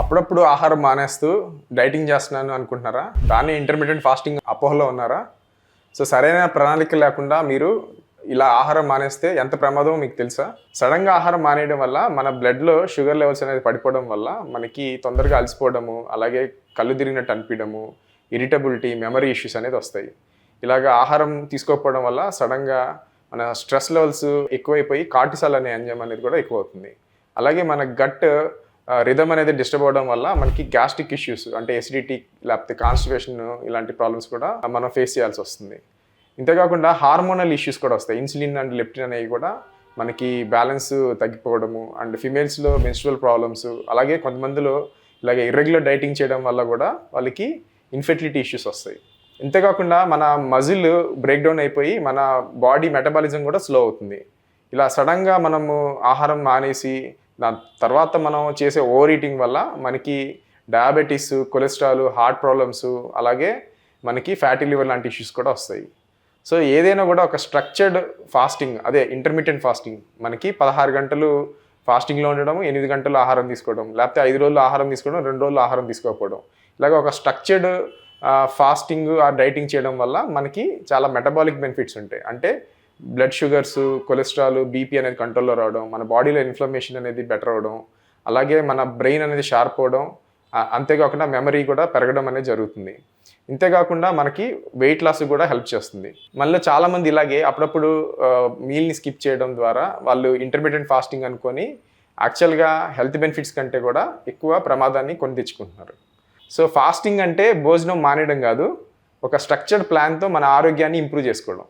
అప్పుడప్పుడు ఆహారం మానేస్తూ డైటింగ్ చేస్తున్నాను అనుకుంటున్నారా? దాన్ని ఇంటర్మీడియట్ ఫాస్టింగ్ అపోహలో ఉన్నారా? సో సరైన ప్రణాళిక లేకుండా మీరు ఇలా ఆహారం మానేస్తే ఎంత ప్రమాదమో మీకు తెలుసా? సడన్గా ఆహారం మానేయడం వల్ల మన బ్లడ్లో షుగర్ లెవెల్స్ అనేది పడిపోవడం వల్ల మనకి తొందరగా అలసిపోవడము అలాగే కళ్ళు తిరిగినట్టు అనిపించడము ఇరిటబిలిటీ మెమరీ ఇష్యూస్ అనేది వస్తాయి. ఇలాగ ఆహారం తీసుకోకపోవడం వల్ల సడన్గా మన స్ట్రెస్ లెవెల్స్ ఎక్కువైపోయి కార్టిసాల్ అనే ఎంజైమ్ అనేది కూడా ఎక్కువ అవుతుంది అలాగే మన గట్ రిధమ్ అనేది డిస్టర్బ్ అవ్వడం వల్ల మనకి గ్యాస్ట్రిక్ ఇష్యూస్ అంటే ఎసిడిటీ లేకపోతే కాన్స్టిపేషన్ ఇలాంటి ప్రాబ్లమ్స్ కూడా మనం ఫేస్ చేయాల్సి వస్తుంది. ఇంతేకాకుండా హార్మోనల్ ఇష్యూస్ కూడా వస్తాయి. ఇన్సులిన్ అండ్ లెప్టిన్ అనేవి కూడా మనకి బ్యాలెన్స్ తగ్గిపోవడము అండ్ ఫిమేల్స్లో మెన్స్ట్రువల్ ప్రాబ్లమ్స్ అలాగే కొంతమందిలో ఇలాగే ఇర్రెగ్యులర్ డైటింగ్ చేయడం వల్ల కూడా వాళ్ళకి ఇన్ఫెర్టిలిటీ ఇష్యూస్ వస్తాయి. ఇంతేకాకుండా మన మజిల్ బ్రేక్ డౌన్ అయిపోయి మన బాడీ మెటబాలిజం కూడా స్లో అవుతుంది. ఇలా సడన్గా మనము ఆహారం మానేసి దాని తర్వాత మనం చేసే ఓవర్ ఈటింగ్ వల్ల మనకి డయాబెటీస్ కొలెస్ట్రాల్ హార్ట్ ప్రాబ్లమ్స్ అలాగే మనకి ఫ్యాటీ లివర్ లాంటి ఇష్యూస్ కూడా వస్తాయి. సో ఏదైనా కూడా ఒక స్ట్రక్చర్డ్ ఫాస్టింగ్ అదే ఇంటర్మీడియట్ ఫాస్టింగ్ మనకి పదహారు గంటలు ఫాస్టింగ్లో ఉండడం ఎనిమిది గంటలు ఆహారం తీసుకోవడం లేకపోతే ఐదు రోజులు ఆహారం తీసుకోవడం రెండు రోజులు ఆహారం తీసుకోకపోవడం. ఇలాగ ఒక స్ట్రక్చర్డ్ ఫాస్టింగ్ ఆ డైటింగ్ చేయడం వల్ల మనకి చాలా మెటబాలిక్ బెనిఫిట్స్ ఉంటాయి. అంటే బ్లడ్ షుగర్స్ కొలెస్ట్రాల్ బీపీ అనేది కంట్రోల్లో రావడం మన బాడీలో ఇన్ఫ్లమేషన్ అనేది బెటర్ అవడం అలాగే మన బ్రెయిన్ అనేది షార్ప్ అవడం అంతేకాకుండా మెమరీ కూడా పెరగడం అనేది జరుగుతుంది. ఇంతేకాకుండా మనకి వెయిట్ లాస్ కూడా హెల్ప్ చేస్తుంది. మళ్ళీ చాలామంది ఇలాగే అప్పుడప్పుడు మీల్ని స్కిప్ చేయడం ద్వారా వాళ్ళు ఇంటర్మీడియట్ ఫాస్టింగ్ అనుకొని యాక్చువల్గా హెల్త్ బెనిఫిట్స్ కంటే కూడా ఎక్కువ ప్రమాదాన్ని కొని తెచ్చుకుంటున్నారు సో ఫాస్టింగ్ అంటే భోజనం మానేయడం కాదు ఒక స్ట్రక్చర్డ్ ప్లాన్తో మన ఆరోగ్యాన్ని ఇంప్రూవ్ చేసుకోవడం.